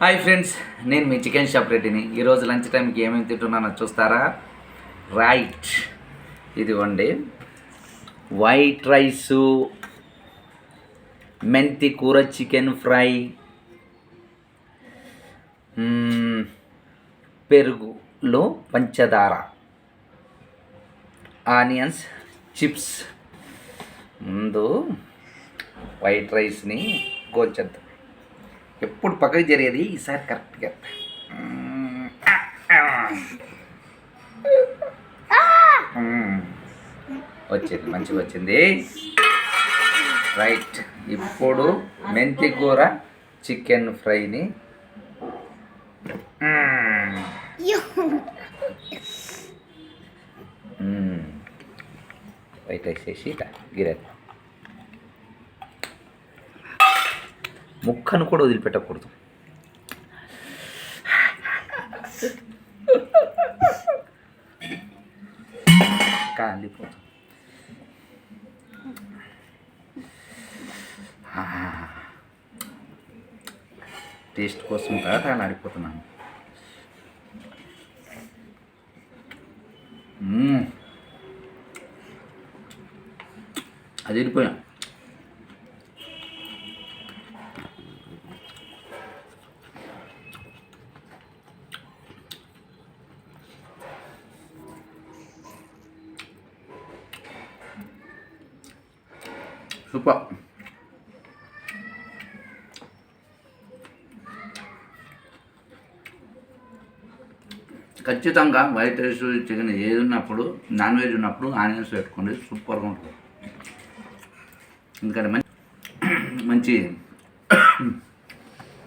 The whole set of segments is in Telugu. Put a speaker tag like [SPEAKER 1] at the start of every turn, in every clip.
[SPEAKER 1] హాయ్ ఫ్రెండ్స్ నేను మీ చికెన్ షాప్ రెడ్డిని. ఈరోజు లంచ్ టైంకి ఏమేమి తింటున్నానో చూస్తారా? రైట్ ఇదిగోండి. వైట్ రైసు మెంతి కూర చికెన్ ఫ్రై పెరుగులో పంచదార ఆనియన్స్ చిప్స్. ముందు వైట్ రైస్ని కోల్చేద్దాం ఎప్పుడు పక్కకి జరిగేది? ఈసారి కరెక్ట్గా వచ్చింది మంచిగా వచ్చింది. రైట్ ఇప్పుడు మెంతి కూర చికెన్ ఫ్రైని. వైట్ రైస్ వేసి గిరేద్దాం ముక్కను కూడా వదిలిపెట్టకూడదు. కాలిపోతుంది. టేస్ట్ కోసం కదా ఆడిపోతున్నాను. వెళ్ళిపోయాం. సూపర్. ఖచ్చితంగా వైట్ రైస్ చికెన్ ఏది ఉన్నప్పుడు నాన్ వెజ్ ఉన్నప్పుడు ఆనియన్స్ పెట్టుకోండి సూపర్గా ఉంటుంది. ఎందుకంటే మంచి మంచి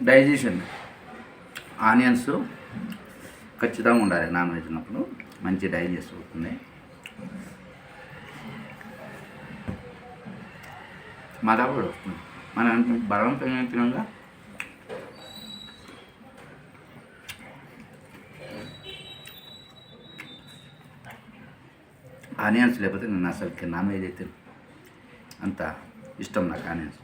[SPEAKER 1] డైజెషన్. ఆనియన్స్ ఖచ్చితంగా ఉండాలి నాన్ వెజ్ ఉన్నప్పుడు. మంచి డైజెస్ట్ అవుతుంది. మళ్ళా కూడా వస్తుంది. మనం బలవంతంగా తినంగా ఆనియన్స్ లేకపోతే నేను అసలుకి నాన్ వెజ్ అయితే అంత ఇష్టం నాకు ఆనియన్స్.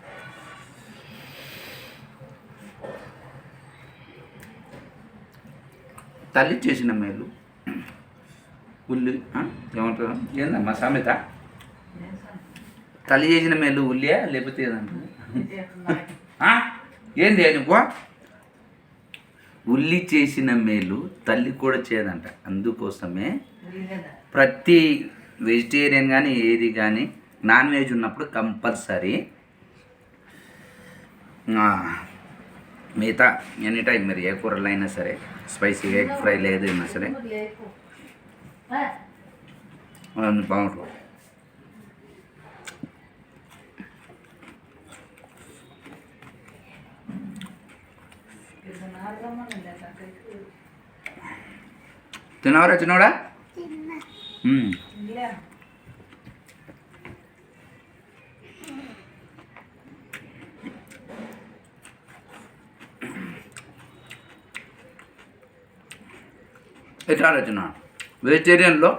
[SPEAKER 1] తల్లి చేసిన మేలు ఉల్లి ఏమంటారు? ఏందమ్మా సామెత? తల్లి చేసిన మేలు ఉల్లియా లేకపోతే? ఏంది నువ్వు? ఉల్లి చేసిన మేలు తల్లి కూడా చేయదంట. అందుకోసమే ప్రతి వెజిటేరియన్ కానీ ఏది కానీ నాన్ వెజ్ ఉన్నప్పుడు కంపల్సరీ మిగతా ఎనీ టైం మీరు ఏ కూరలు అయినా సరే స్పైసీ ఎగ్ ఫ్రై ఏదైనా సరే. బాగుంటుంది. తినవరా చిన్నవాడా మ్మ్. ఎట్లా ఆలోచన వెజిటేరియన్లో?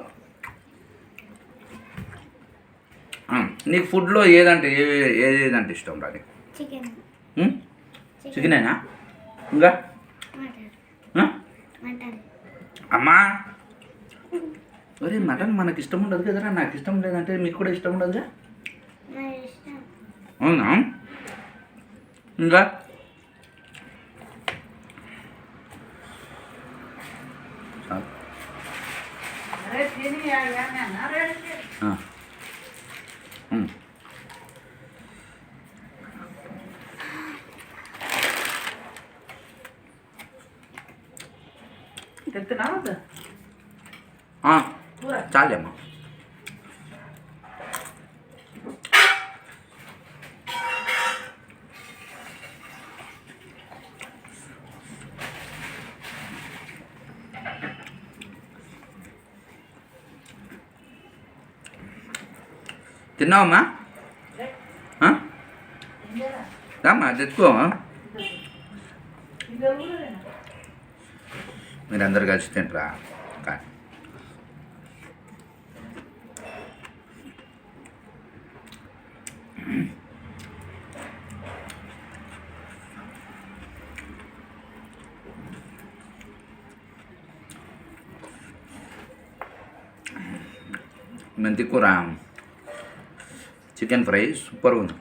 [SPEAKER 1] నీకు ఫుడ్లో ఏదంటే ఏ ఏది ఏదంటే ఇష్టం రాని
[SPEAKER 2] చికెన్.
[SPEAKER 1] చికెనేనా? ఇంకా? అమ్మా! ఒరే మటన్ మనకి ఇష్టం ఉండదు కదరా. నాకు ఇష్టం లేదంటే మీకు కూడా ఇష్టం ఉండదుగా? అవునా? ఇంకా. ఆ. ఉమ్. ఆ, చాలే అమ్మా తిన్నావమ్మా ఆ? రామ్మా తెచ్చుకో మీరందరు కలిసి తింటారా మెంతి కూర చికెన్ ఫ్రై సూపర్ ఉంది.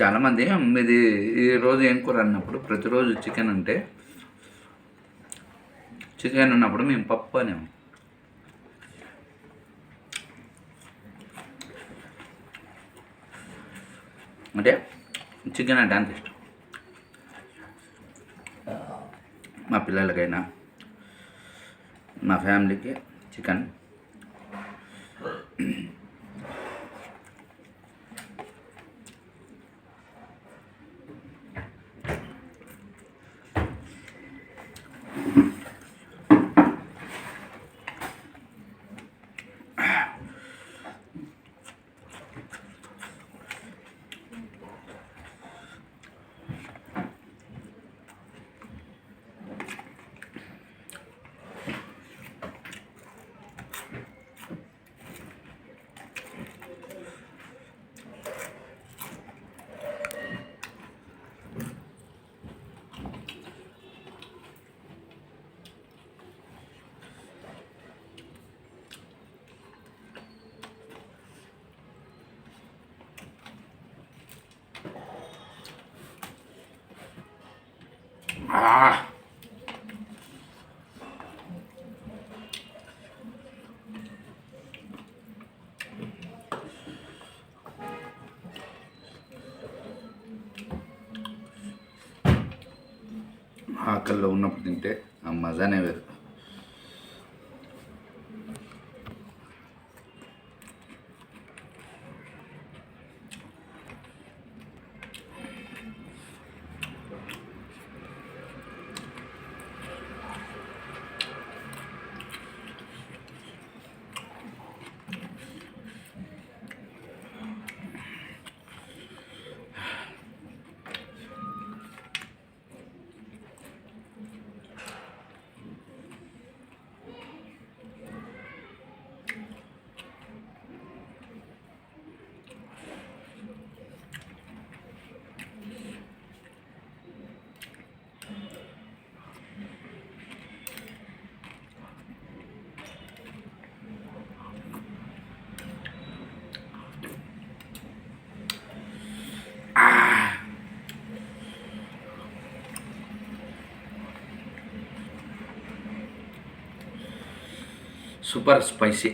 [SPEAKER 1] చాలామంది మీది ఈరోజు ఏం కూర అన్నప్పుడు ప్రతిరోజు చికెన్ అంటే చికెన్ ఉన్నప్పుడు మేము పప్పు అనేము అంటే చికెన్ అంటే అంత ఇష్టం. మా పిల్లలకైనా మా ఫ్యామిలీకి చికెన్. ఆకల్లో ఉన్నప్పుడు తింటే ఆ మజానే వేరు. సూపర్ స్పైసీ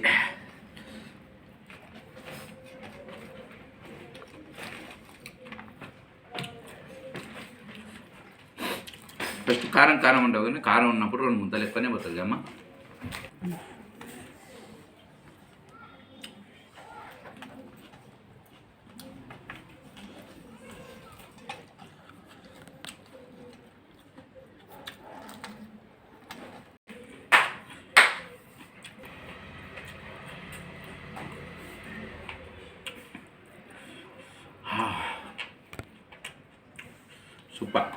[SPEAKER 1] ఫస్ట్ కారం కారం ఉండవు కానీ కారం ఉన్నప్పుడు రెండు ముద్దలు ఎక్కువనే పోతుంది అమ్మ. సూపర్